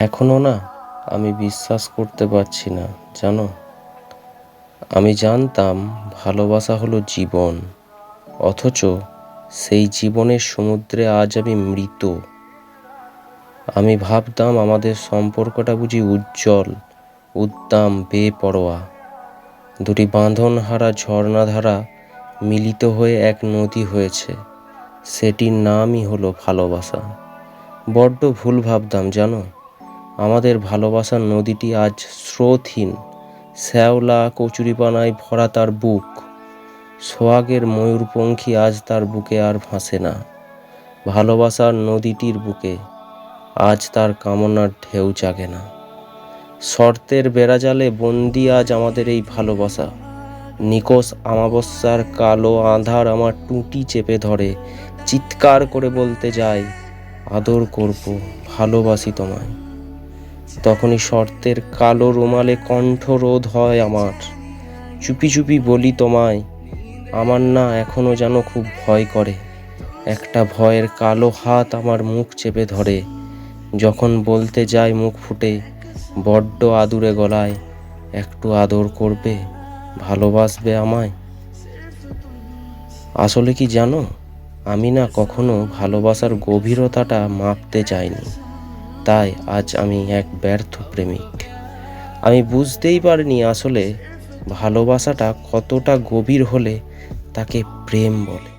এখনও না আমি বিশ্বাস করতে পারছি না, জানো? আমি জানতাম ভালোবাসা হলো জীবন, অথচ সেই জীবনের সমুদ্রে আজ আমি মৃত। আমি ভাবতাম আমাদের সম্পর্কটা বুঝি উজ্জ্বল উদ্দাম বেপরোয়া। দুটি বাঁধনহারা ঝর্ণাধারা মিলিত হয়ে এক নদী হয়েছে, সেটির নামই হলো ভালোবাসা। বড্ড ভুল ভাবতাম, জানো? আমাদের ভালোবাসার নদীটি আজ স্রোতহীন। শ্যাওলা কচুরিপানায় ভরা তার বুক। সোহাগের ময়ূরপঙ্খী আজ তার বুকে আর ভাসে না। ভালোবাসার নদীটির বুকে আজ তার কামনার ঢেউ জাগে না। শর্তের বেড়াজালে বন্দি আজ আমাদের এই ভালোবাসা। নিকোষ আমাবস্যার কালো আধার আমার টুটি চেপে ধরে। চিৎকার করে বলতে যায়, আদর করব, ভালোবাসি তোমায়। তখনই শর্তের কালো রুমালে কণ্ঠরোধ হয় আমার। চুপি চুপি বলি তোমায়, আমার না এখনও যেন খুব ভয় করে। একটা ভয়ের কালো হাত আমার মুখ চেপে ধরে। যখন বলতে যায় মুখ ফুটে, বড্ড আদুরে গলায়, একটু আদর করবে, ভালোবাসবে আমায়? আসলে কি জানো, আমি না কখনো ভালোবাসার গভীরতাটা মাপতে চাইনি। তাই আজ আমি এক ব্যর্থ প্রেমিক। আমি বুঝতেই পারিনি আসলে ভালোবাসাটা কতটা গভীর হলে তাকে প্রেম বলে।